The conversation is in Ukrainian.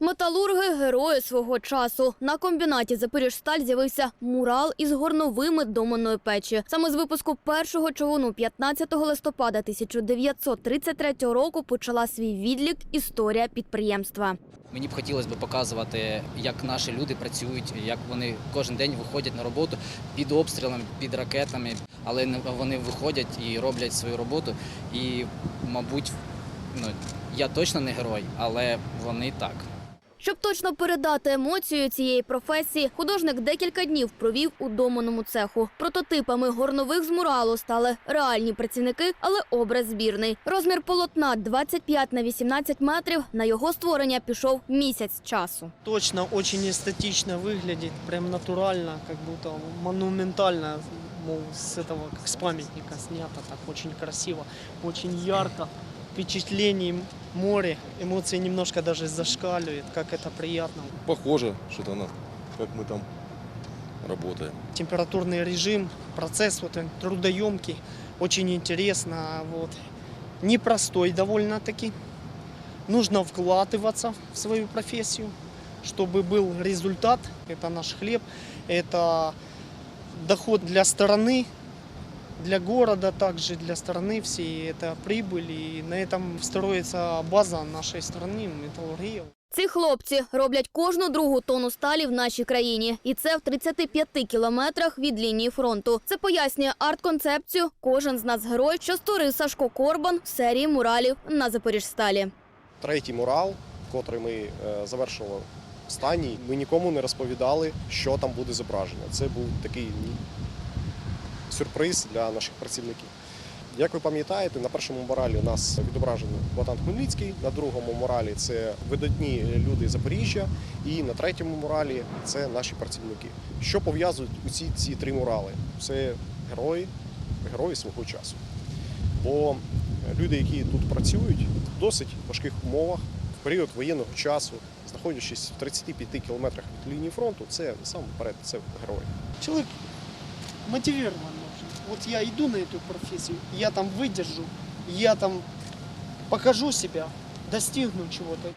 Металурги герої свого часу. На комбінаті Запоріжсталь з'явився мурал із горновими доманої печі. Саме з випуску першого човуну 15 листопада 1933 року почала свій відлік історія підприємства. Мені б хотілося б показувати, як наші люди працюють, як вони кожен день виходять на роботу під обстрілами, під ракетами, але вони виходять і роблять свою роботу. І, мабуть, ну я точно не герой, але вони так. Щоб точно передати емоцію цієї професії, художник декілька днів провів у доманому цеху. Прототипами горнових з муралу стали реальні працівники, але образ збірний. Розмір полотна 25 на 18 метрів. На його створення пішов місяць часу. Точно очень эстетично выглядит, прям натурально, как будто монументально, мол, с этого, как с памятника снято, так очень красиво, очень ярко, впечатлений Море, эмоции немножко даже зашкаливают, как это приятно. Похоже, что-то на как мы там работаем. Температурный режим, процесс вот он трудоемкий, очень интересно, вот. Непростой довольно-таки. Нужно вкладываться в свою профессию, чтобы был результат. Это наш хлеб, это доход для страны, для города также, для страны всей. Это прибыль, и на этом строится база нашей страны, металлургия. Ці хлопці роблять кожну другу тонну сталі в нашій країні, і це в 35 кілометрах від лінії фронту. Це пояснює арт-концепцію. Кожен з нас герой, що створив Сашко Корбан в серії муралів на Запоріжсталі. третій мурал, котрий ми е, завершували останній, ми нікому не розповідали, що там буде зображено. Це був такий м, сюрприз для наших працівників. Як ви пам'ятаєте, на першому муралі у нас відображений Богдан Хмельницький, на другому муралі це видатні люди Запоріжжя, і на третьому муралі це наші працівники. Що пов'язують усі ці три мурали? Це герої, герої свого часу. Бо люди, які тут працюють в досить важких умовах, в період воєнного часу, знаходячись в 35 кілометрах від лінії фронту, це насамперед це герої. Человек мотивирован должен. Вот я иду на эту профессию, я там выдержу, я там покажу себя, достигну чего-то.